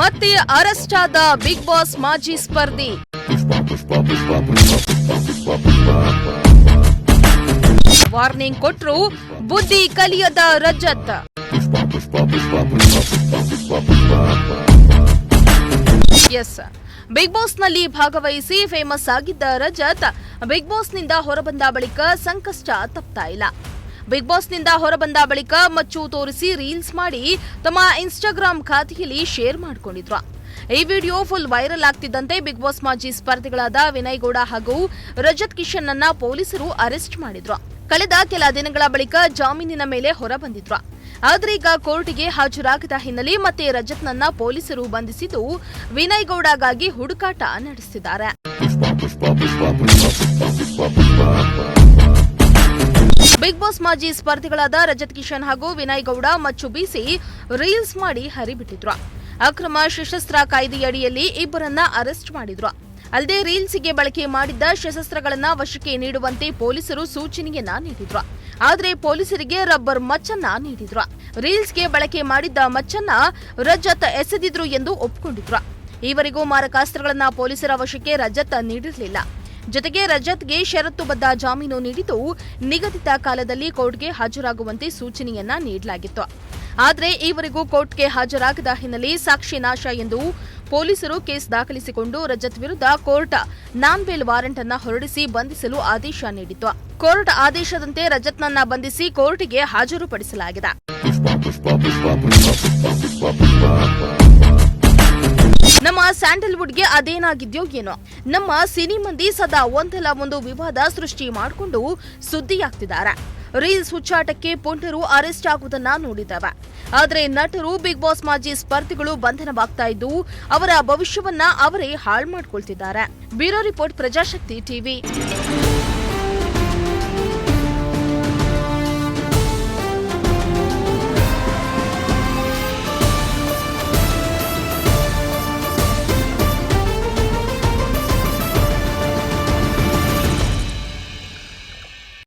ಮತ್ತೆ ಅರೆಸ್ಟ್ ಆದ big boss ಮಾಜಿ ಸ್ಪರ್ಧಿ. ವಾರ್ನಿಂಗ್ ಕೊಟ್ರು ಬುದ್ಧಿ ಕಲಿಯದ ರಜತ್. ಎಸ್. ಬಿಗ್ ಬಾಸ್ನಲ್ಲಿ ಭಾಗವಹಿಸಿ ಫೇಮಸ್ ಆಗಿದ್ದ ರಜತ್ ಬಿಗ್ ಬಾಸ್ನಿಂದ ಹೊರಬಂದ ಬಳಿಕ ಸಂಕಷ್ಟ ತಪ್ತಾ ಇಲ್ಲ. ಬಿಗ್ ಬಾಸ್ನಿಂದ ಹೊರಬಂದ ಬಳಿಕ ಮಚ್ಚು ತೋರಿಸಿ ರೀಲ್ಸ್ ಮಾಡಿ ತಮ್ಮ ಇನ್ಸ್ಟಾಗ್ರಾಂ ಖಾತೆಯಲ್ಲಿ ಶೇರ್ ಮಾಡಿಕೊಂಡಿದ್ರು. ಈ ವಿಡಿಯೋ ಫುಲ್ ವೈರಲ್ ಆಗ್ತಿದ್ದಂತೆ ಬಿಗ್ ಬಾಸ್ ಮಾಜಿ ಸ್ಪರ್ಧಿಗಳಾದ ವಿನಯ್ ಗೌಡ ಹಾಗೂ ರಜತ್ ಕಿಶನ್ ಅನ್ನ ಪೊಲೀಸರು ಅರೆಸ್ಟ್ ಮಾಡಿದ್ರು. ಕಳೆದ ಕೆಲ ದಿನಗಳ ಬಳಿಕ ಜಾಮೀನಿನ ಮೇಲೆ ಹೊರಬಂದಿದ್ರು. ಆದರೆ ಈಗ ಕೋರ್ಟ್ಗೆ ಹಾಜರಾಗದ ಹಿನ್ನೆಲೆ ಮತ್ತೆ ರಜತ್ನನ್ನ ಪೊಲೀಸರು ಬಂಧಿಸಿದ್ದು ವಿನಯ್ ಗೌಡಗಾಗಿ ಹುಡುಕಾಟ ನಡೆಸಿದ್ದಾರೆ ಬಿಗ್ ಬಾಸ್ ಮಾಜಿ ಸ್ಪರ್ಧಿಗಳಾದ ರಜತ್ ಕಿಶನ್ ಹಾಗೂ ವಿನಯ್ ಗೌಡ ಮಚ್ಚು ಬೀಸಿ ರೀಲ್ಸ್ ಮಾಡಿ ಹರಿಬಿಟ್ಟಿದ್ರು. ಅಕ್ರಮ ಸಶಸ್ತ್ರ ಕಾಯ್ದೆಯಡಿಯಲ್ಲಿ ಇಬ್ಬರನ್ನ ಅರೆಸ್ಟ್ ಮಾಡಿದ್ರು. ಅಲ್ಲದೆ ರೀಲ್ಸ್ಗೆ ಬಳಕೆ ಮಾಡಿದ್ದ ಶಸ್ತ್ರಗಳನ್ನ ವಶಕ್ಕೆ ನೀಡುವಂತೆ ಪೊಲೀಸರು ಸೂಚನೆಯನ್ನ ನೀಡಿದ್ರು. ಆದರೆ ಪೊಲೀಸರಿಗೆ ರಬ್ಬರ್ ಮಚ್ಚನ್ನ ನೀಡಿದ್ರು. ರೀಲ್ಸ್ಗೆ ಬಳಕೆ ಮಾಡಿದ್ದ ಮಚ್ಚನ್ನ ರಜತ್ ಎಸೆದಿದ್ರು ಎಂದು ಒಪ್ಪಿಕೊಂಡಿದ್ರು ಈವರೆಗೂ ಮಾರಕಾಸ್ತ್ರಗಳನ್ನ ಪೊಲೀಸರ ವಶಕ್ಕೆ ರಜತ್ ನೀಡಿರಲಿಲ್ಲ. ಜೊತೆಗೆ ರಜತ್ಗೆ ಷರತ್ತುಬದ್ಧ ಜಾಮೀನು ನೀಡಿದ್ದು ನಿಗದಿತ ಕಾಲದಲ್ಲಿ ಕೋರ್ಟ್ಗೆ ಹಾಜರಾಗುವಂತೆ ಸೂಚನೆಯನ್ನ ನೀಡಲಾಗಿತ್ತು ಆದರೆ ಈವರೆಗೂ ಕೋರ್ಟ್ಗೆ ಹಾಜರಾಗದ ಹಿನ್ನೆಲೆ ಸಾಕ್ಷಿ ನಾಶ ಎಂದು ಪೊಲೀಸರು ಕೇಸ್ ದಾಖಲಿಸಿಕೊಂಡು ರಜತ್ ವಿರುದ್ಧ ಕೋರ್ಟ್ ನಾನ್ ಬೇಲ್ ವಾರೆಂಟ್ ಅನ್ನು ಹೊರಡಿಸಿ ಬಂಧಿಸಲು ಆದೇಶ ನೀಡಿತ್ತು ಕೋರ್ಟ್ ಆದೇಶದಂತೆ ರಜತ್ನನ್ನ ಬಂಧಿಸಿ ಕೋರ್ಟ್ಗೆ ಹಾಜರುಪಡಿಸಲಾಗಿದೆ ಸ್ಯಾಂಡಲ್ವುಡ್ಗೆ ಅದೇನಾಗಿದ್ಯೋ ಏನೋ. ನಮ್ಮ ಸಿನಿಮಂದಿ ಸದಾ ಒಂದಲ್ಲ ಒಂದು ವಿವಾದ ಸೃಷ್ಟಿ ಮಾಡಿಕೊಂಡು ಸುದ್ದಿಯಾಗ್ತಿದ್ದಾರೆ. Reels ಹುಚ್ಚಾಟಕ್ಕೆ ಪುಂಡರು arrest ಆಗುವುದನ್ನ ನೋಡಿದ್ದಾವೆ. ಆದರೆ ನಟರು, ಬಿಗ್ ಬಾಸ್ ಮಾಜಿ ಸ್ಪರ್ಧಿಗಳು ಬಂಧನವಾಗ್ತಾ ಇದ್ದು, ಅವರ ಭವಿಷ್ಯವನ್ನ ಅವರೇ ಹಾಳು ಮಾಡ್ಕೊಳ್ತಿದ್ದಾರೆ. Bureau report Prajashakti TV.